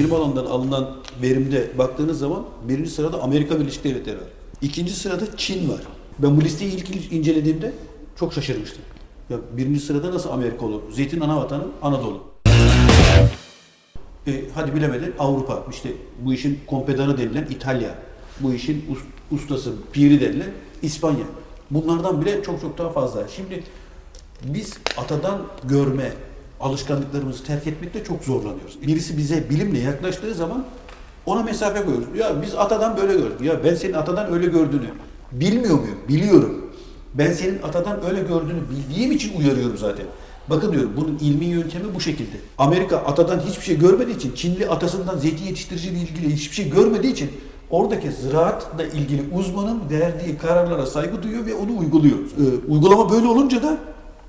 yatırım alanından alınan verimde baktığınız zaman birinci sırada Amerika Birleşik Devletleri var. İkinci sırada Çin var. Ben bu listeyi ilk incelediğimde çok şaşırmıştım. Ya birinci sırada nasıl Amerika olur? Zeytin ana vatanı Anadolu. E, hadi bilemedin Avrupa işte bu işin kompedanı denilen İtalya, bu işin us- ustası, piri denilen İspanya. Bunlardan bile çok çok daha fazla. Şimdi biz atadan görme alışkanlıklarımızı terk etmekte çok zorlanıyoruz. Birisi bize bilimle yaklaştığı zaman ona mesafe koyuyoruz. Ya biz atadan böyle gördük. Ya ben senin atadan öyle gördüğünü bilmiyor muyum? Biliyorum. Ben senin atadan öyle gördüğünü bildiğim için uyarıyorum zaten. Bakın diyorum bunun ilmi yöntemi bu şekilde. Amerika atadan hiçbir şey görmediği için, Çinli atasından zeytin yetiştiriciliği ilgili hiçbir şey görmediği için oradaki ziraatla ilgili uzmanın verdiği kararlara saygı duyuyor ve onu uyguluyor. Ee, uygulama böyle olunca da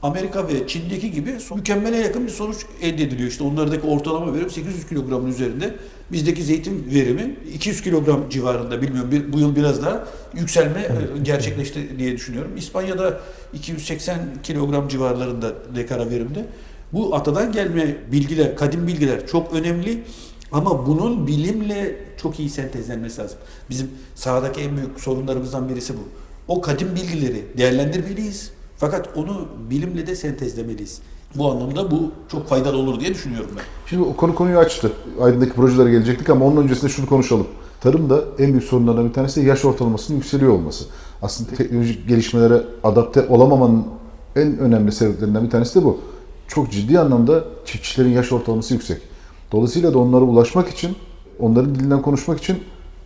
Amerika ve Çin'deki gibi mükemmele yakın bir sonuç elde ediliyor. İşte onlardaki ortalama verim 800 kilogramın üzerinde. Bizdeki zeytin verimi 200 kilogram civarında bilmiyorum bir, bu yıl biraz daha yükselme e, gerçekleşti diye düşünüyorum. İspanya'da 280 kilogram civarlarında dekara verimde. Bu atadan gelme bilgiler, kadim bilgiler çok önemli. Ama bunun bilimle çok iyi sentezlenmesi lazım. Bizim sahadaki en büyük sorunlarımızdan birisi bu. O kadim bilgileri değerlendirmeliyiz. Fakat onu bilimle de sentezlemeliyiz. Bu anlamda bu çok faydalı olur diye düşünüyorum ben. Şimdi o konu konuyu açtı. Aydın'daki projelere gelecektik ama onun öncesinde şunu konuşalım. Tarımda en büyük sorunlardan bir tanesi yaş ortalamasının yükseliyor olması. Aslında teknolojik gelişmelere adapte olamamanın en önemli sebeplerinden bir tanesi de bu. Çok ciddi anlamda çiftçilerin yaş ortalaması yüksek. Dolayısıyla da onlara ulaşmak için, onların dilinden konuşmak için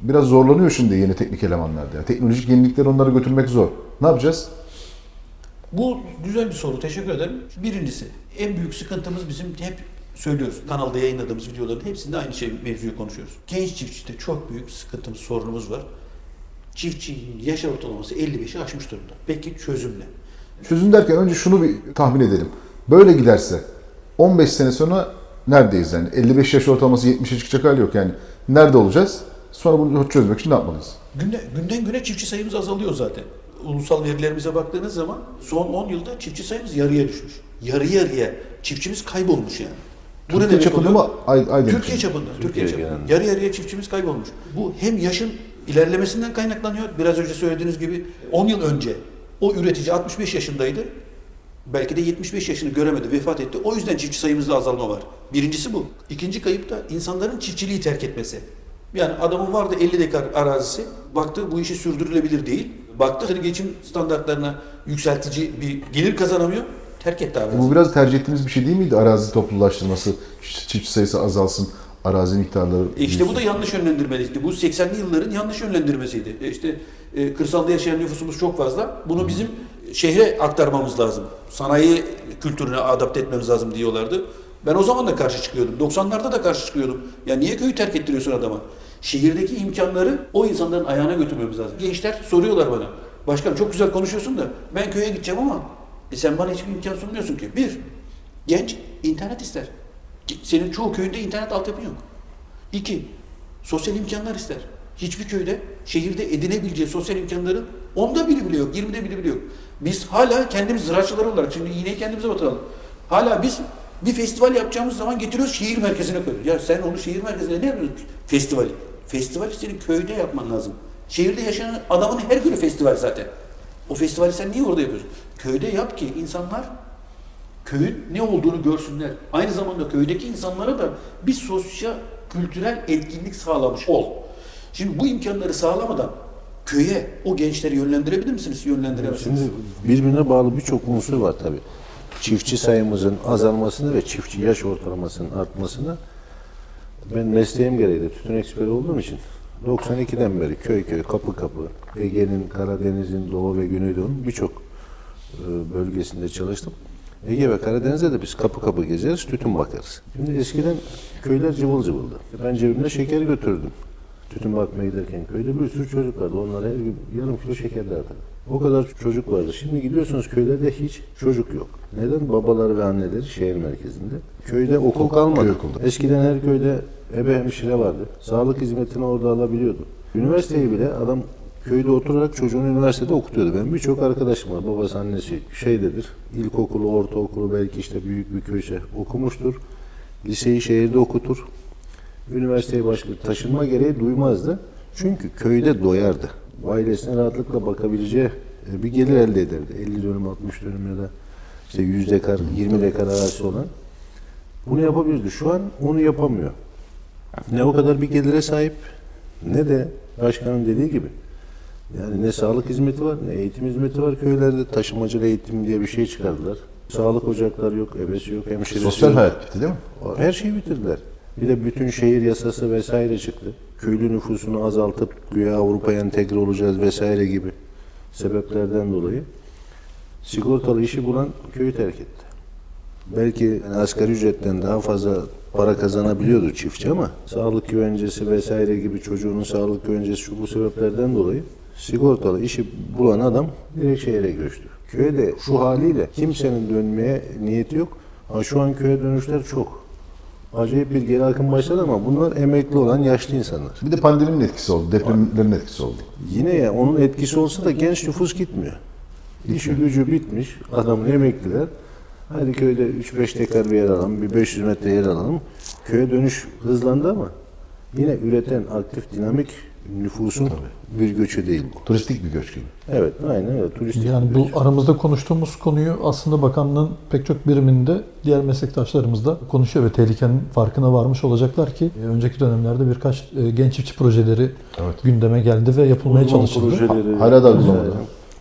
biraz zorlanıyor şimdi yeni teknik elemanlarda. Yani teknolojik yenilikleri onlara götürmek zor. Ne yapacağız? Bu güzel bir soru. Teşekkür ederim. Birincisi, en büyük sıkıntımız bizim hep söylüyoruz. Kanalda yayınladığımız videoların hepsinde aynı şey mevzuyu konuşuyoruz. Genç çiftçide çok büyük sıkıntımız, sorunumuz var. Çiftçinin yaş ortalaması 55'i aşmış durumda. Peki çözüm ne? Çözüm derken önce şunu bir tahmin edelim. Böyle giderse 15 sene sonra neredeyiz yani? 55 yaş ortalaması 70'e çıkacak hali yok yani. Nerede olacağız? Sonra bunu çözmek için ne yapmalıyız? Günde, günden güne çiftçi sayımız azalıyor zaten. Ulusal verilerimize baktığınız zaman son 10 yılda çiftçi sayımız yarıya düşmüş. Yarı yarıya çiftçimiz kaybolmuş yani. Bu ne Türkiye çapında mı? Ay, Aydın Türkiye çapında. Türkiye, Türkiye çapında. genelinde. Yarı yarıya çiftçimiz kaybolmuş. Bu hem yaşın ilerlemesinden kaynaklanıyor. Biraz önce söylediğiniz gibi 10 yıl önce o üretici 65 yaşındaydı. Belki de 75 yaşını göremedi, vefat etti. O yüzden çiftçi sayımızda azalma var. Birincisi bu. İkinci kayıp da insanların çiftçiliği terk etmesi. Yani adamın vardı 50 dekar arazisi. Baktı bu işi sürdürülebilir değil. Baktı hani geçim standartlarına yükseltici bir gelir kazanamıyor. Terk etti araziyi. Bu biraz tercih ettiğimiz bir şey değil miydi? Arazi toplulaştırması, çiftçi sayısı azalsın, arazi miktarları... E işte bu da yanlış yönlendirmeliydi. Bu 80'li yılların yanlış yönlendirmesiydi. E işte e, kırsalda yaşayan nüfusumuz çok fazla. Bunu bizim şehre aktarmamız lazım. Sanayi kültürüne adapte etmemiz lazım diyorlardı. Ben o zaman da karşı çıkıyordum. 90'larda da karşı çıkıyordum. Ya niye köyü terk ettiriyorsun adama? Şehirdeki imkanları o insanların ayağına götürmemiz lazım. Gençler soruyorlar bana. Başkanım çok güzel konuşuyorsun da ben köye gideceğim ama e sen bana hiçbir imkan sunmuyorsun ki. Bir, genç internet ister. Senin çoğu köyünde internet altyapı yok. İki, sosyal imkanlar ister. Hiçbir köyde, şehirde edinebileceği sosyal imkanların onda biri bile yok, yirmide biri bile yok. Biz hala kendimiz ziraatçılar olarak, şimdi iğneyi kendimize batıralım. Hala biz bir festival yapacağımız zaman getiriyoruz şehir merkezine koyuyoruz. Ya sen onu şehir merkezine ne yapıyorsun? Festivali. Festivali senin köyde yapman lazım. Şehirde yaşayan adamın her günü festival zaten. O festivali sen niye orada yapıyorsun? Köyde yap ki insanlar köyün ne olduğunu görsünler. Aynı zamanda köydeki insanlara da bir sosyal, kültürel etkinlik sağlamış ol. Şimdi bu imkanları sağlamadan köye o gençleri yönlendirebilir misiniz? Yönlendiremezsiniz. Şimdi birbirine bağlı birçok unsur var tabii. Çiftçi sayımızın azalmasını ve çiftçi yaş ortalamasının artmasını ben mesleğim gereği de tütün eksperi olduğum için 92'den beri köy köy, kapı kapı, Ege'nin, Karadeniz'in, Doğu ve Güneydoğu'nun birçok e, bölgesinde çalıştım. Ege ve Karadeniz'de de biz kapı kapı gezeriz, tütün bakarız. Şimdi eskiden köyler cıvıl cıvıldı. Ben cebimde şeker götürdüm. Tütün bakmaya giderken köyde bir sürü çocuk vardı. Onlara her gün yarım kilo şeker dağıtırdım. O kadar çocuk vardı. Şimdi gidiyorsunuz köylerde hiç çocuk yok. Neden? Babaları ve anneleri şehir merkezinde. Köyde okul kalmadı. köy okulda. Eskiden her köyde ebe hemşire vardı. Sağlık hizmetini orada alabiliyordu. Üniversiteyi bile adam köyde oturarak çocuğunu üniversitede okutuyordu. Ben birçok arkadaşım var. Babası annesi şeydedir. İlkokulu, ortaokulu belki işte büyük bir köyse okumuştur. Liseyi şehirde okutur. üniversiteye başka taşınma gereği duymazdı. Çünkü köyde doyardı. Ailesine rahatlıkla bakabileceği e, bir gelir elde ederdi. 50 dönüm, 60 dönüm ya da işte 100 dekar, 20 dekar arazisi olan. Bunu yapabilirdi. Şu an onu yapamıyor. Ne o kadar bir gelire sahip ne de başkanın dediği gibi. Yani ne sağlık hizmeti var ne eğitim hizmeti var köylerde. Taşımacılı eğitim diye bir şey çıkardılar. Sağlık ocakları yok, ebesi yok, hemşiresi Sosyal yok. hayat bitti değil mi? Her şeyi bitirdiler. Bir de bütün şehir yasası vesaire çıktı. Köylü nüfusunu azaltıp güya Avrupa'ya entegre olacağız vesaire gibi sebeplerden dolayı sigortalı işi bulan köyü terk etti. Belki yani asgari ücretten daha fazla para kazanabiliyordu çiftçi ama sağlık güvencesi vesaire gibi çocuğunun sağlık güvencesi şu bu sebeplerden dolayı sigortalı işi bulan adam direkt şehre göçtü. Köye de şu haliyle kimsenin dönmeye niyeti yok. Ha şu an köye dönüşler çok. Acayip bir geri akım başladı ama bunlar emekli olan yaşlı insanlar. Bir de pandeminin etkisi oldu, depremlerin etkisi oldu. Yine ya onun etkisi olsa da genç nüfus gitmiyor. İşi gücü bitmiş, adamın emekliler. Hadi köyde 3-5 dekar bir yer alalım, bir 500 metre yer alalım. Köye dönüş hızlandı ama yine üreten aktif, dinamik nüfusun bir göçü değil bu. Turistik bir göç gibi. Evet, aynen öyle. Turistik Yani bir bu göç. aramızda konuştuğumuz konuyu aslında bakanlığın pek çok biriminde diğer meslektaşlarımız da konuşuyor ve tehlikenin farkına varmış olacaklar ki e, önceki dönemlerde birkaç e, genç çiftçi projeleri Evet. gündeme geldi ve yapılmaya Uzman çalışıldı. projeleri Hala da vesaire. uygulamada.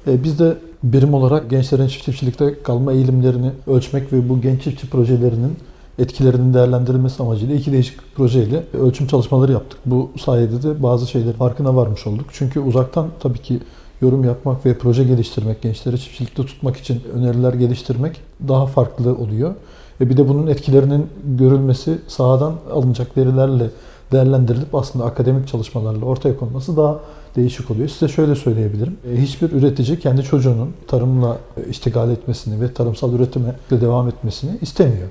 E, Biz de birim olarak gençlerin çiftçilikte kalma eğilimlerini ölçmek ve bu genç çiftçi projelerinin etkilerinin değerlendirilmesi amacıyla iki değişik projeyle ölçüm çalışmaları yaptık. Bu sayede de bazı şeyler farkına varmış olduk. Çünkü uzaktan tabii ki yorum yapmak ve proje geliştirmek, gençleri çiftçilikte tutmak için öneriler geliştirmek daha farklı oluyor. E bir de bunun etkilerinin görülmesi sahadan alınacak verilerle değerlendirilip aslında akademik çalışmalarla ortaya konması daha değişik oluyor. Size şöyle söyleyebilirim. E, Hiçbir üretici kendi çocuğunun tarımla iştigal etmesini ve tarımsal üretime devam etmesini istemiyor.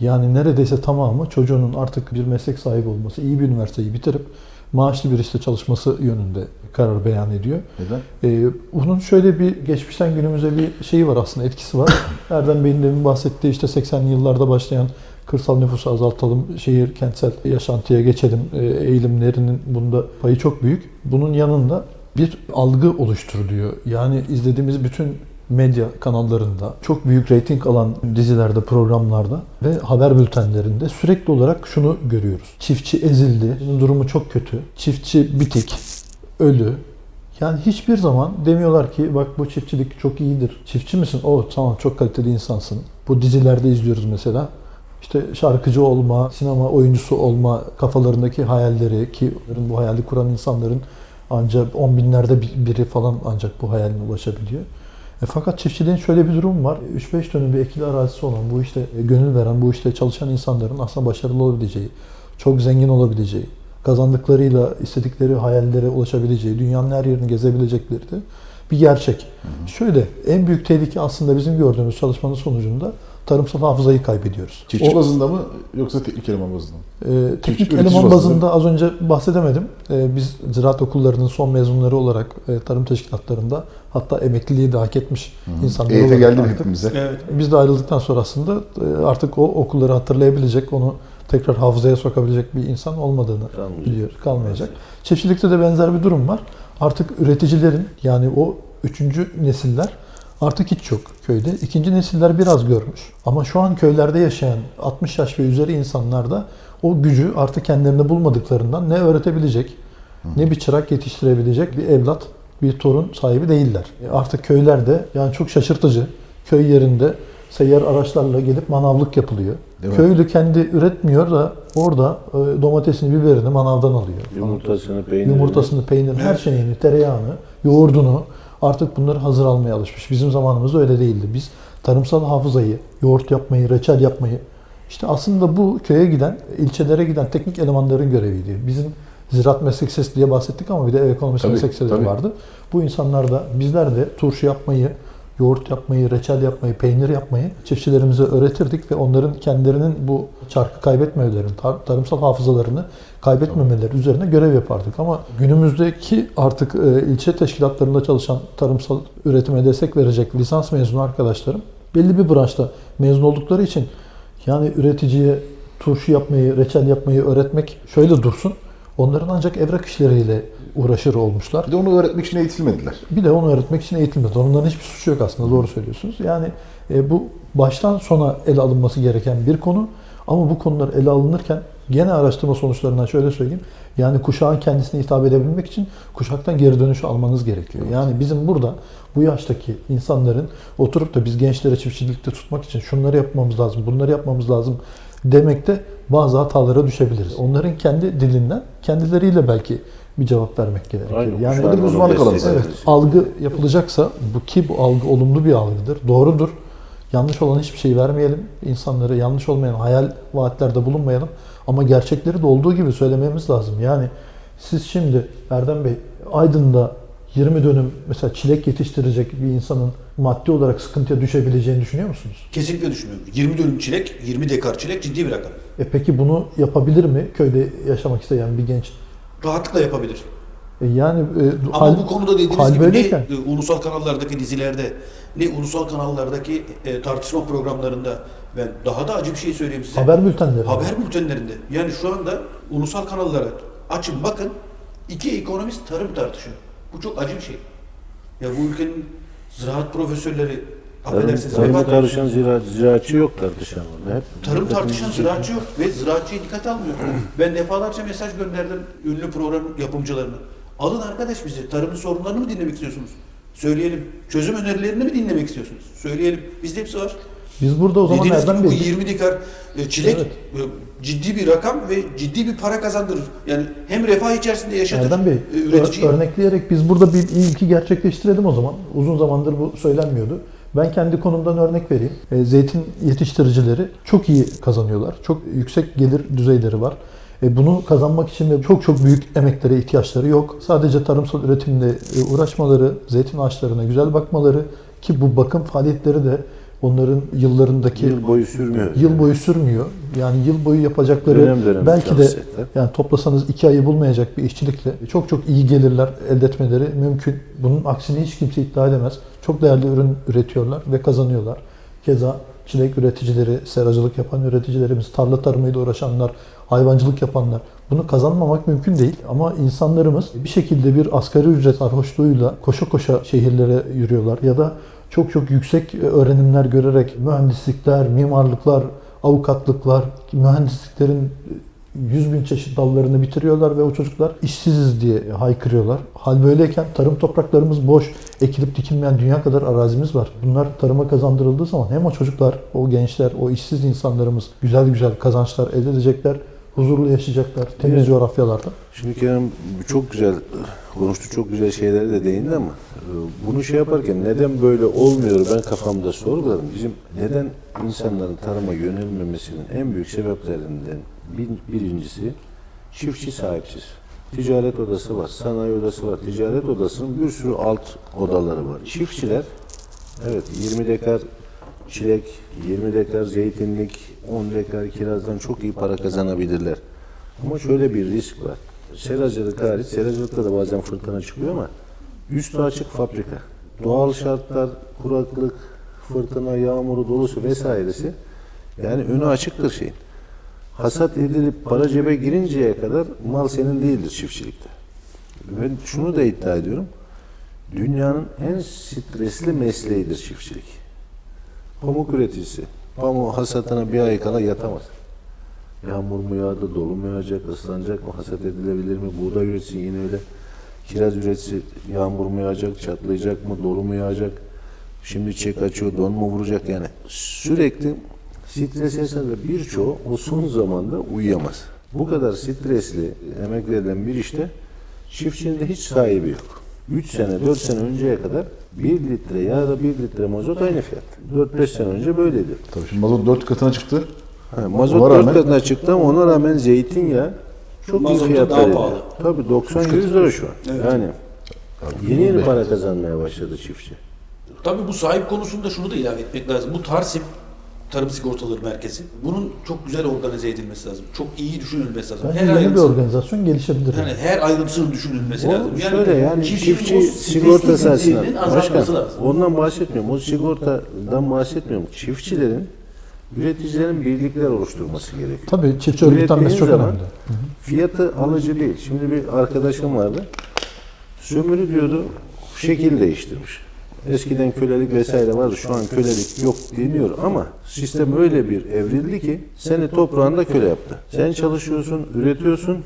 Yani neredeyse tamamı çocuğunun artık bir meslek sahibi olması, iyi bir üniversiteyi bitirip maaşlı bir işte çalışması yönünde karar beyan ediyor. Neden? Ee, bunun şöyle bir geçmişten günümüze bir şeyi var aslında etkisi var. Erdem Bey'in demin bahsettiği işte 80'li yıllarda başlayan kırsal nüfusu azaltalım, şehir kentsel yaşantıya geçelim e, eğilimlerinin bunda payı çok büyük. Bunun yanında bir algı oluşturuluyor. Yani izlediğimiz bütün medya kanallarında, çok büyük reyting alan dizilerde, programlarda ve haber bültenlerinde sürekli olarak şunu görüyoruz. Çiftçi ezildi, durumu çok kötü, çiftçi bitik, ölü, yani hiçbir zaman demiyorlar ki bak bu çiftçilik çok iyidir. Çiftçi misin? O tamam çok kaliteli insansın. Bu dizilerde izliyoruz mesela. İşte şarkıcı olma, sinema oyuncusu olma kafalarındaki hayalleri ki bu hayali kuran insanların ancak on binlerde bir- biri falan ancak bu hayaline ulaşabiliyor. E fakat çiftçiliğin şöyle bir durum var. 3-5 dönüm bir ekili arazisi olan, bu işte e, gönül veren, bu işte çalışan insanların aslında başarılı olabileceği, çok zengin olabileceği, kazandıklarıyla istedikleri hayallere ulaşabileceği, dünyanın her yerini gezebilecekleri de bir gerçek. Şöyle, en büyük tehlike aslında bizim gördüğümüz çalışmanın sonucunda tarımsal hafızayı kaybediyoruz. Çiftçi O- bazında mı yoksa teknik eleman bazında mı? ee, teknik üretici eleman bazında az önce bahsedemedim. Ee, biz ziraat okullarının son mezunları olarak e, tarım teşkilatlarında hatta emekliliği de hak etmiş insanlar EYT olarak geldi mi hepimize? Evet. Biz de ayrıldıktan sonra aslında e, artık o okulları hatırlayabilecek, onu tekrar hafızaya sokabilecek bir insan olmadığını Kalmayacak. biliyor, kalmayacak. Çiftçilikte de benzer bir durum var. Artık üreticilerin yani o üçüncü nesiller artık hiç yok köyde. İkinci nesiller biraz görmüş. Ama şu an köylerde yaşayan 60 yaş ve üzeri insanlar da o gücü artık kendilerinde bulmadıklarından ne öğretebilecek, ne bir çırak yetiştirebilecek bir evlat, bir torun sahibi değiller. E Artık köylerde yani çok şaşırtıcı köy yerinde seyyar araçlarla gelip manavlık yapılıyor. Değil mi? Köylü kendi üretmiyor da orada e, domatesini, biberini manavdan alıyor. Yumurtasını, peynirini. Yumurtasını, peynirini, her şeyini, tereyağını, yoğurdunu artık bunları hazır almaya alışmış. Bizim zamanımızda öyle değildi. Biz tarımsal hafızayı, yoğurt yapmayı, reçel yapmayı işte aslında bu köye giden, ilçelere giden teknik elemanların göreviydi. Bizim ziraat meslek sesi diye bahsettik ama bir de ev ekonomisi Tabii, meslek sesi tabii. vardı. Bu insanlar da bizler de turşu yapmayı, yoğurt yapmayı, reçel yapmayı, peynir yapmayı çiftçilerimize öğretirdik ve onların kendilerinin bu çarkı kaybetmemelerini, tar- tarımsal hafızalarını kaybetmemeleri üzerine görev yapardık. Ama günümüzdeki artık e, ilçe teşkilatlarında çalışan tarımsal üretime destek verecek lisans mezunu arkadaşlarım belli bir branşta mezun oldukları için yani üreticiye turşu yapmayı, reçel yapmayı öğretmek şöyle dursun. Onların ancak evrak işleriyle uğraşır olmuşlar. Bir de onu öğretmek için eğitilmediler. Bir de onu öğretmek için eğitilmedi. Onların hiçbir suçu yok aslında. Doğru söylüyorsunuz. Yani e, bu baştan sona ele alınması gereken bir konu. Ama bu konular ele alınırken gene araştırma sonuçlarından şöyle söyleyeyim. Yani kuşağın kendisine hitap edebilmek için kuşaktan geri dönüş almanız gerekiyor. Yani bizim burada bu yaştaki insanların oturup da biz gençlere çiftçilikte tutmak için şunları yapmamız lazım, bunları yapmamız lazım demekte bazı hatalara düşebiliriz. Onların kendi dilinden kendileriyle belki bir cevap vermek gerekiyor. Aynen, Yani bir uzmanlık alanı. Evet, algı yapılacaksa bu ki bu algı olumlu bir algıdır. Doğrudur. Yanlış olan hiçbir şey vermeyelim. İnsanlara yanlış olmayan hayal vaatlerde bulunmayalım. Ama gerçekleri de olduğu gibi söylememiz lazım. Yani siz şimdi Erdem Bey Aydın'da 20 dönüm mesela çilek yetiştirecek bir insanın maddi olarak sıkıntıya düşebileceğini düşünüyor musunuz? Kesinlikle düşünmüyorum. 20 dönüm çilek, 20 dekar çilek ciddi bir rakam. E peki bunu yapabilir mi köyde yaşamak isteyen bir genç? Rahatlıkla yapabilir. E yani e, Ama hal- bu konuda dediğiniz hal gibi böyleyken- ne e, ulusal kanallardaki dizilerde ne ulusal kanallardaki e, tartışma programlarında ve daha da acı bir şey söyleyeyim size. haber bültenleri. Haber bültenlerinde. Yani şu anda ulusal kanallara açın bakın iki ekonomist tarım tartışıyor. Bu çok acı bir şey. Ya bu ülkenin ziraat profesörleri Tarım, affedersiniz tarıma vefat- karışan zira, ziraatçı yok tartışan orada. Hep Tarım tartışan ziraatçı yok ve ziraatçıyı dikkat almıyor. ben defalarca mesaj gönderdim ünlü program yapımcılarına. Alın arkadaş bizi. Tarımın sorunlarını mı dinlemek istiyorsunuz? Söyleyelim. Çözüm önerilerini mi dinlemek istiyorsunuz? Söyleyelim. Bizde hepsi var. Biz burada o zaman Dediğiniz Erdem gibi bu Bey 20 dikar e, çilek Evet. Ciddi bir rakam ve ciddi bir para kazandırır. Yani hem refah içerisinde yaşatır Erdem Bey, e, üreticiyi. örnekleyerek biz burada bir ilki gerçekleştirelim o zaman. Uzun zamandır bu söylenmiyordu. Ben kendi konumdan örnek vereyim. E, zeytin yetiştiricileri çok iyi kazanıyorlar. Çok yüksek gelir düzeyleri var. E, bunu kazanmak için de çok çok büyük emeklere ihtiyaçları yok. Sadece tarımsal üretimle e, uğraşmaları, zeytin ağaçlarına güzel bakmaları ki bu bakım faaliyetleri de onların yıllarındaki Yıl boyu sürmüyor. yıl boyu sürmüyor. Yani yıl boyu yapacakları Dönem dönem belki de yani toplasanız iki ayı bulmayacak bir işçilikle çok çok iyi gelirler elde etmeleri mümkün. Bunun aksini hiç kimse iddia edemez. Çok değerli ürün üretiyorlar ve kazanıyorlar. Keza çilek üreticileri, seracılık yapan üreticilerimiz, tarla tarımıyla uğraşanlar, hayvancılık yapanlar. Bunu kazanmamak mümkün değil ama insanlarımız bir şekilde bir asgari ücret sarhoşluğuyla koşa koşa şehirlere yürüyorlar ya da çok çok yüksek öğrenimler görerek mühendislikler, mimarlıklar, avukatlıklar, mühendisliklerin 100 bin çeşit dallarını bitiriyorlar ve o çocuklar işsiziz diye haykırıyorlar. Hal böyleyken tarım topraklarımız boş, ekilip dikilmeyen dünya kadar arazimiz var. Bunlar tarıma kazandırıldığı zaman hem o çocuklar, o gençler, o işsiz insanlarımız güzel güzel kazançlar elde edecekler, huzurlu yaşayacaklar temiz Evet. coğrafyalarda. Şimdi Kerem çok güzel konuştu, çok güzel şeylere de değindi ama e, bunu şey yaparken neden böyle olmuyor ben kafamda sorguladım. Bizim neden insanların tarıma yönelmemesinin en büyük sebeplerinden bir, birincisi çiftçi sahipsiz. Ticaret odası var, sanayi odası var. Ticaret odasının bir sürü alt odaları var. Çiftçiler evet 20 dekar çilek, 20 dekar zeytinlik, 10 dekar kirazdan çok iyi para kazanabilirler. Ama şöyle bir risk var. Seracılık hariç, seracılıkta da bazen fırtına çıkıyor ama üstü açık fabrika. Doğal şartlar, kuraklık, fırtına, yağmuru, dolusu vesairesi yani önü açıktır şeyin. Hasat edilip para cebe girinceye kadar mal senin değildir çiftçilikte. Ben şunu da iddia ediyorum. Dünyanın en stresli mesleğidir çiftçilik. Pamuk üreticisi. Pamuğu hasatına bir ay kala yatamaz. Yağmur mu yağdı, dolu mu yağacak, ıslanacak mı, hasat edilebilir mi? Buğday üreticisi yine öyle. Kiraz üreticisi yağmur mu yağacak, çatlayacak mı, dolu mu yağacak? Şimdi çek açıyor, don mu vuracak yani. Sürekli stres ve birçoğu o son zamanda uyuyamaz. Bu kadar stresli emek verilen bir işte çiftçinin de hiç sahibi yok. 3 sene, 4 sene önceye kadar 1 litre ya da 1 litre mazot aynı fiyat. 4-5 sene önce böyleydi. Tabii şimdi mazot 4 katına çıktı. Ha, mazot Ona 4 rağmen- katına çıktı ama ona rağmen zeytinyağı çok iyi Mazotun fiyatlar daha ediyor. pahalı. Tabii 90-100 lira şu an. Evet. Yani yeni yeni para kazanmaya başladı çiftçi. Tabii bu sahip konusunda şunu da ilave etmek lazım. Bu Tarsim Tarım Sigortaları Merkezi. Bunun çok güzel organize edilmesi lazım. Çok iyi düşünülmesi lazım. Bence yeni bir organizasyon gelişebilir. Yani her ayrıntısının düşünülmesi O lazım. şöyle yani çiftçi zihninin azaltması Başkan lazım. ondan bahsetmiyorum. O sigortadan bahsetmiyorum. Çiftçilerin Üreticilerin birlikler oluşturması gerekiyor. Tabii çiftçi örgütlenmesi çok önemli. Fiyatı alıcı değil. Şimdi bir arkadaşım vardı. Sömürü diyordu, şekil değiştirmiş. Eskiden kölelik vesaire vardı. Şu an kölelik yok deniyor ama sistem öyle bir evrildi ki seni toprağında köle yaptı. Sen çalışıyorsun, üretiyorsun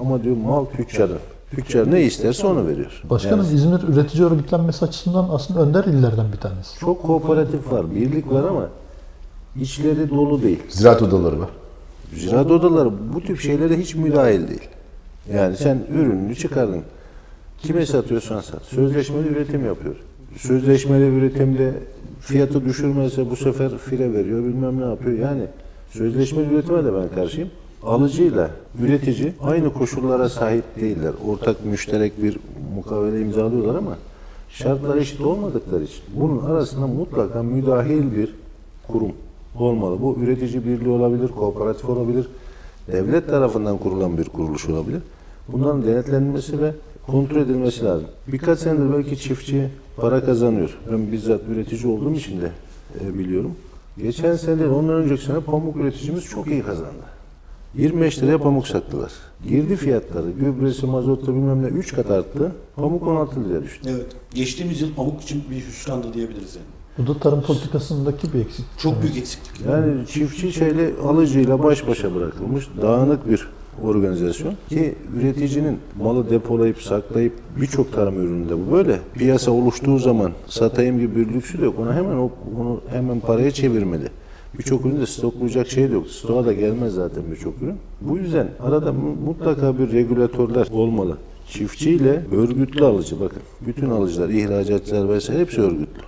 ama diyor mal tüccarın. Tüccar ne isterse onu veriyor. Başkanım Yani İzmir üretici örgütlenmesi açısından aslında önder illerden bir tanesi. çok kooperatif var, birlik var ama içleri dolu değil. Ziraat odaları var. Ziraat odaları bu tip şeylere hiç müdahil değil. Yani sen ürününü çıkardın. Kime satıyorsan sat. Sözleşmeli üretim yapıyor. Sözleşmeli üretimde fiyatı düşürmezse bu sefer fire veriyor bilmem ne yapıyor. Yani sözleşmeli üretime de ben karşıyım. Alıcıyla üretici aynı koşullara sahip değiller. Ortak müşterek bir mukavele imzalıyorlar ama şartlar eşit olmadıkları için bunun arasında mutlaka müdahil bir kurum olmalı. Bu üretici birliği olabilir, kooperatif olabilir, devlet tarafından kurulan bir kuruluş olabilir. Bunların denetlenmesi ve kontrol edilmesi lazım. Birkaç senedir belki çiftçi para kazanıyor. Ben bizzat üretici olduğum için de e, biliyorum. Geçen sene değil, ondan önceki sene pamuk üreticimiz çok iyi kazandı. 25 liraya pamuk sattılar. Girdi fiyatları, gübresi, mazotu bilmem ne 3 kat arttı. Pamuk 16 liraya düştü. Evet. Geçtiğimiz yıl pamuk için bir hüsrandı diyebiliriz yani. Bu da tarım politikasındaki bir eksik. Çok büyük eksiklik. Yani çiftçi şeyle alıcıyla baş başa bırakılmış dağınık bir organizasyon ki üreticinin malı depolayıp saklayıp birçok tarım ürününde bu böyle piyasa oluştuğu zaman satayım gibi bir lüksü de yok. Ona hemen o- onu hemen paraya çevirmeli. Birçok üründe stoklayacak şey de yok. Stoğa da gelmez zaten birçok ürün. Bu yüzden arada mu- mutlaka bir regülatörler olmalı. Çiftçiyle örgütlü alıcı bakın. Bütün alıcılar, ihracatçılar vesaire hepsi örgütlü.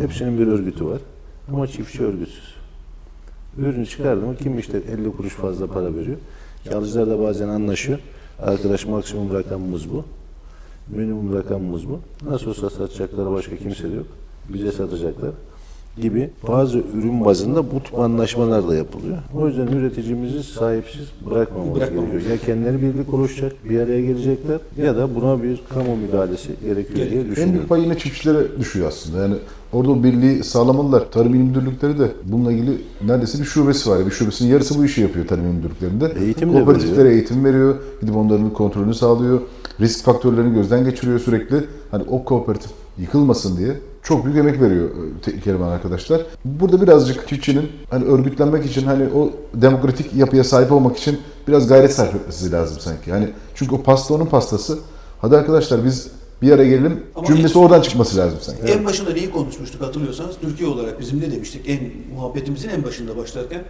Hepsinin bir örgütü var. Ama çiftçi örgütsüz. Ürünü çıkardı mı kim işte 50 kuruş fazla para veriyor. Alıcılar da bazen anlaşıyor. Arkadaş maksimum rakamımız bu. Minimum rakamımız bu. Nasıl olsa satacakları başka kimse de yok. Bize satacaklar gibi bazı ürün bazında bu tip anlaşmalar da yapılıyor. O yüzden üreticimizi sahipsiz bırakmamamız gerekiyor. Ya kendileri birlik oluşacak, bir araya gelecekler ya da buna bir kamu müdahalesi gerekiyor diye En büyük düşünüyorum. pay yine çiftçilere düşüyor aslında. Yani orada o birliği sağlamalılar. Tarım İl Müdürlükleri de bununla ilgili neredeyse bir şubesi var. Bir şubesinin yarısı bu işi yapıyor Tarım İl Müdürlüklerinde. Eğitim Kooperatiflere eğitim veriyor. Gidip onların kontrolünü sağlıyor. Risk faktörlerini gözden geçiriyor sürekli. Hani o kooperatif yıkılmasın diye çok büyük emek veriyor e, Teknik Eriman arkadaşlar. Burada birazcık çiftçinin hani örgütlenmek için hani o demokratik yapıya sahip olmak için biraz gayret sarf etmesi lazım sanki. Hani çünkü o pasta onun pastası. Hadi arkadaşlar biz bir araya gelelim Ama cümlesi en- oradan çıkması lazım sanki. En başında neyi konuşmuştuk hatırlıyorsanız Türkiye olarak bizim ne demiştik en muhabbetimizin en başında başlarken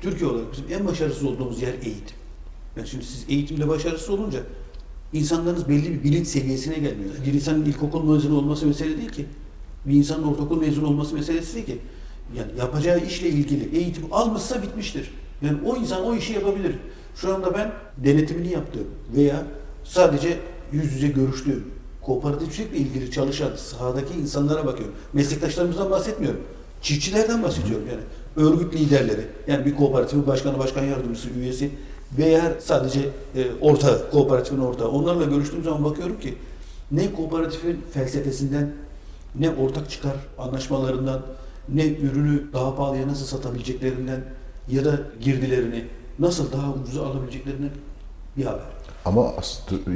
Türkiye olarak bizim en başarısız olduğumuz yer eğitim. Yani şimdi siz eğitimde başarısız olunca insanlarınız belli bir bilinç seviyesine gelmiyor. Bir insanın ilkokul mezunu olması mesele değil ki. Bir insanın ortaokul mezunu olması meselesi değil ki. Yani yapacağı işle ilgili eğitim almışsa bitmiştir. Yani o insan o işi yapabilir. Şu anda ben denetimini yaptığım veya sadece yüz yüze görüştüğüm kooperatifçilikle ilgili çalışan sahadaki insanlara bakıyorum. Meslektaşlarımızdan bahsetmiyorum. Çiftçilerden bahsediyorum yani. Örgüt liderleri, yani bir kooperatifin başkanı, başkan yardımcısı, üyesi veya sadece e, ortağı, kooperatifin ortağı. Onlarla görüştüğüm zaman bakıyorum ki ne kooperatifin felsefesinden, ne ortak çıkar anlaşmalarından, ne ürünü daha pahalıya nasıl satabileceklerinden ya da girdilerini nasıl daha ucuza alabileceklerinden bir haber. Ama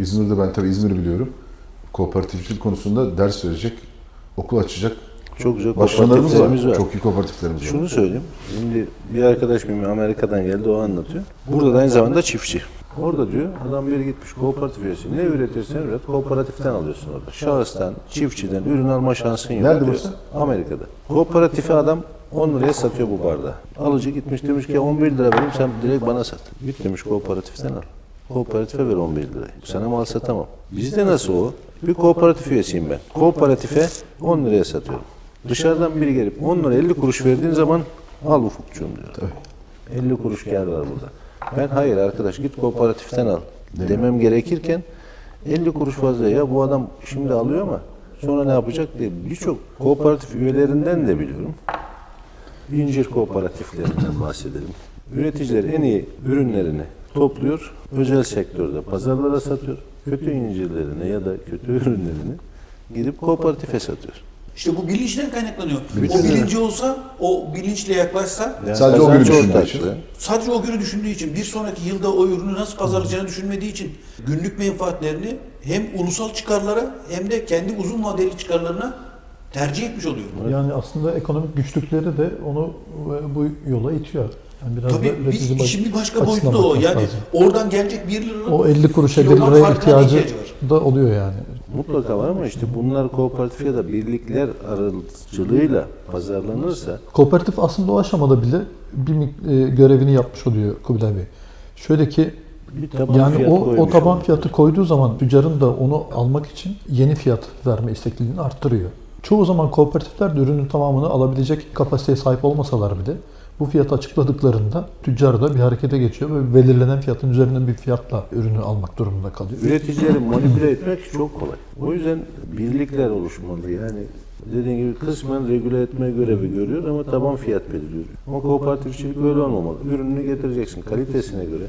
İzmir'de ben tabii İzmir'i biliyorum. Kooperatifçilik konusunda ders verecek, okul açacak Çok güzel başkanlarımız var. kooperatiflerimiz var. Çok iyi kooperatiflerimiz var. Şunu söyleyeyim. Şimdi bir arkadaş benim Amerika'dan geldi o anlatıyor. Burada da aynı zamanda çiftçi. Orada diyor adam biri gitmiş kooperatif üyesi. Ne üretirsen üret kooperatiften alıyorsun orada. Şahıstan, çiftçiden ürün alma şansın yok Nerede diyor. burası? Amerika'da. Kooperatifi adam 10 liraya satıyor bu bardağı. Alıcı gitmiş demiş ki 11 lira vereyim sen direkt bana sat. Git demiş kooperatiften al. Kooperatife ver 11 lirayı. Sana mal satamam. Bizde nasıl o? Bir kooperatif üyesiyim ben. Kooperatife 10 liraya satıyorum. Dışarıdan biri gelip 10 lira 50 kuruş verdiğin zaman al ufukçum diyor. 50 kuruş kar var burada. Ben hayır arkadaş git kooperatiften al demem gerekirken 50 kuruş fazla ya bu adam şimdi alıyor ama sonra ne yapacak diye birçok kooperatif üyelerinden de biliyorum. İncir kooperatiflerinden bahsedelim. Üreticiler en iyi ürünlerini topluyor, özel sektörde pazarlara satıyor. Kötü incirlerini ya da kötü ürünlerini gidip kooperatife satıyor. İşte bu bilinçten kaynaklanıyor. Bilinç. O bilinci olsa, o bilinçle yaklaşsa Yani Sadece o günü düşündüğü için. Sadece o günü düşündüğü için, bir sonraki yılda o ürünü nasıl pazarlayacağını düşünmediği için günlük menfaatlerini hem ulusal çıkarlara hem de kendi uzun vadeli çıkarlarına tercih etmiş oluyor. Yani aslında ekonomik güçlükleri de onu bu yola itiyor. Yani biraz Tabii da bir, bir başka boyutu da o. Yani lazım. oradan gelecek 1 lira o 50 kuruşa 1 kilodan liraya ihtiyacı ihtiyacı var. da oluyor yani. Mutlaka var ama işte bunlar kooperatif ya da birlikler aracılığıyla pazarlanırsa Kooperatif aslında o aşamada bile bir e, görevini yapmış oluyor Kubilay Bey. Şöyle ki yani o, o taban fiyatı koyduğu zaman tüccarın da onu almak için yeni fiyat verme istekliliğini arttırıyor. Çoğu zaman kooperatifler de ürünün tamamını alabilecek kapasiteye sahip olmasalar bile bu fiyatı açıkladıklarında tüccar da bir harekete geçiyor ve belirlenen fiyatın üzerinden bir fiyatla ürünü almak durumunda kalıyor. Üreticileri manipüle etmek çok kolay. O yüzden birlikler oluşmalı. Yani dediğim gibi kısmen regüle etme görevi görüyor ama taban fiyat belirliyor. Ama kooperatifçilik öyle olmamalı. Ürününü getireceksin kalitesine göre.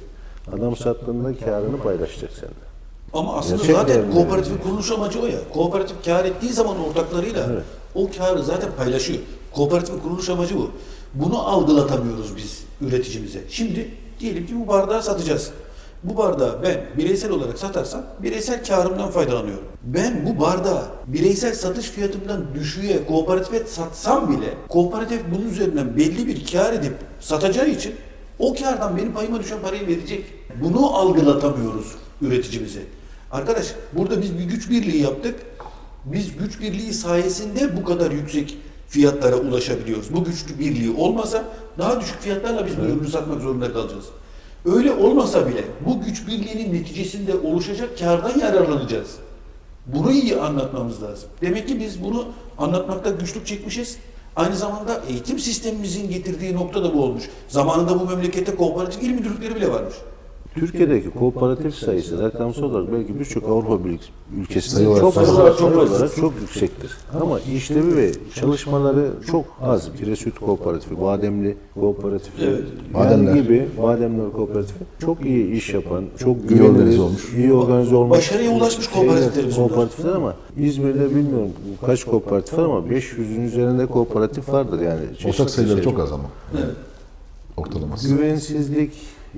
Adam sattığında karını paylaşacak seninle. Ama aslında Gerçek zaten kooperatifin kuruluş amacı o ya. Kooperatif kar ettiği zaman ortaklarıyla Evet. o karı zaten paylaşıyor. Kooperatifin kuruluş amacı bu. Bunu algılatamıyoruz biz üreticimize. Şimdi diyelim ki bu bardağı satacağız. Bu bardağı ben bireysel olarak satarsam bireysel karımdan faydalanıyorum. Ben bu bardağı bireysel satış fiyatımdan düşüğe kooperatife satsam bile kooperatif bunun üzerinden belli bir kar edip satacağı için o kardan benim payıma düşen parayı verecek. Bunu algılatamıyoruz üreticimize. Arkadaş burada biz bir güç birliği yaptık. Biz güç birliği sayesinde bu kadar yüksek fiyatlara ulaşabiliyoruz. Bu güç birliği olmasa daha düşük fiyatlarla biz bu ürünü satmak zorunda kalacağız. Öyle olmasa bile bu güç birliğinin neticesinde oluşacak kardan yararlanacağız. Bunu iyi anlatmamız lazım. Demek ki biz bunu anlatmakta güçlük çekmişiz. Aynı zamanda eğitim sistemimizin getirdiği nokta da bu olmuş. Zamanında bu memlekette kooperatif il müdürlükleri bile varmış. Türkiye'deki kooperatif sayısı rakamsal olarak belki birçok Avrupa ülkesinde çok fazla çok olarak çok yüksektir. Ama işlevi ve çalışmaları çok az. Pire Süt Kooperatifi, Bademli Kooperatifi Evet. yani gibi Bademler Kooperatifi çok iyi iş yapan, çok İyi güvenilir, olmuş. iyi organize olmuş. Başarıya ulaşmış kooperatiflerimiz kooperatifler ama İzmir'de bilmiyorum kaç kooperatif var ama 500'ün üzerinde kooperatif vardır yani. Ortak sayıları çok az ama. Evet. Ortalaması. Güvensizlik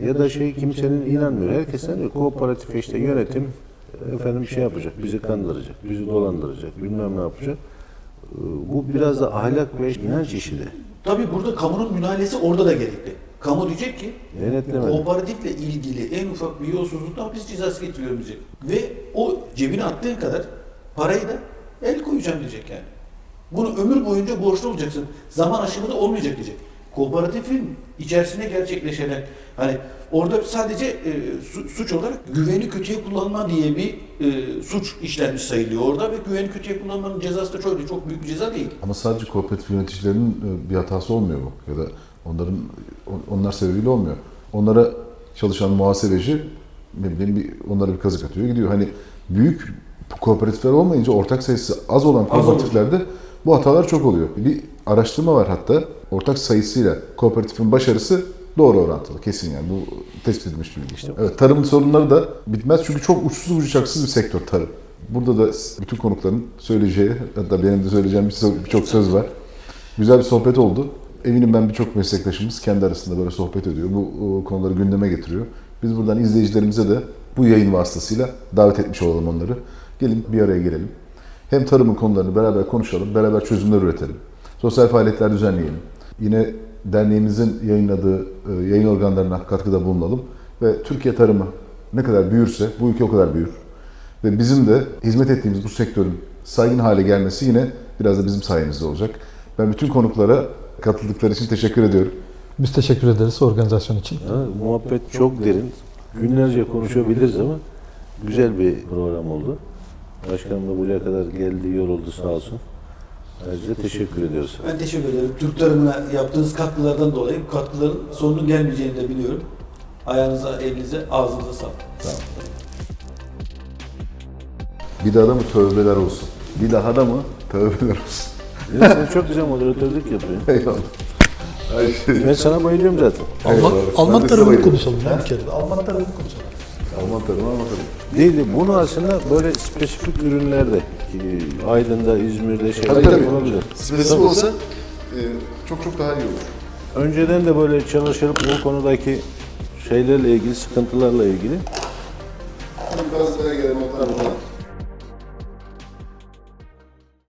ya da şey kimsenin inanmıyor. Herkes sanıyor kooperatif işte yönetim efendim şey yapacak, bizi kandıracak, bizi dolandıracak, bilmem ne yapacak. Ee, Bu biraz da ahlak ve inanç işi de. Tabii burada kamunun müdahalesi orada da gerekli. Kamu diyecek ki Denetlemeli. kooperatifle ilgili en ufak bir yolsuzlukta hapis cezası getiriyorum diyecek. Ve o cebine attığın kadar parayı da el koyacağım diyecek yani. Bunu ömür boyunca borçlu olacaksın. Zaman aşımı da olmayacak diyecek. Kooperatifin içerisinde gerçekleşen hani orada sadece e, su- suç olarak güveni kötüye kullanma diye bir e, suç işlenmiş sayılıyor orada ve güveni kötüye kullanmanın cezası da çok, çok büyük bir ceza değil. Ama sadece kooperatif yöneticilerinin e, bir hatası olmuyor bu. Ya da onların on- onlar sebebiyle olmuyor. Onlara çalışan muhasebeci ne bileyim bir, onlara bir kazık atıyor gidiyor. Hani büyük kooperatifler olmayınca ortak sayısı az olan Az kooperatiflerde bu hatalar çok oluyor. Bir araştırma var hatta ortak sayısıyla kooperatifin başarısı doğru orantılı kesin yani bu tespit edilmiş bir bilgi. evet tarımın sorunları da bitmez çünkü çok uçsuz bucaksız bir sektör tarım. Burada da bütün konukların söyleyeceği hatta benim de söyleyeceğim birçok söz var. Güzel bir sohbet oldu. Eminim ben birçok meslektaşımız kendi arasında böyle sohbet ediyor. Bu konuları gündeme getiriyor. Biz buradan izleyicilerimize de bu yayın vasıtasıyla davet etmiş olalım onları. Gelin bir araya gelelim. Hem tarımın konularını beraber konuşalım, beraber çözümler üretelim. Sosyal faaliyetler düzenleyelim. Yine derneğimizin yayınladığı e, yayın organlarına katkıda bulunalım. Ve Türkiye tarımı ne kadar büyürse bu ülke o kadar büyür. Ve bizim de hizmet ettiğimiz bu sektörün saygın hale gelmesi yine biraz da bizim sayemizde olacak. Ben bütün konuklara katıldıkları için teşekkür ediyorum. Biz teşekkür ederiz organizasyon için. Ha, muhabbet çok derin. Günlerce konuşabiliriz ama güzel bir program oldu. Başkanım da buraya kadar geldi, yoruldu sağ olsun. Ayrıca teşekkür ediyoruz. Ben teşekkür ederim. Türk tarımına yaptığınız katkılardan dolayı bu katkıların sonunun gelmeyeceğini de biliyorum. Ayağınıza, elinize, ağzınıza sağlık. Bir daha da mı tövbeler olsun? Bir daha da mı tövbeler olsun? Ya sen çok güzel moderatörlük yapıyorsun. Eyvallah. Ay, Ben sana bayılıyorum zaten. Alman, Eyvallah. Alman Ben de tarımını sana konuşalım ya bir kere. Alman tarımını konuşalım. Alman tarımı. Değil de bunu aslında böyle spesifik ürünlerde Aydın'da, İzmir'de şeyler Tabii tabii. yapılabilir. Spesifik olsa e, çok çok daha iyi olur. Önceden de böyle çalışılıp bu konudaki şeylerle ilgili, sıkıntılarla ilgili Bazı gelen notlar falan.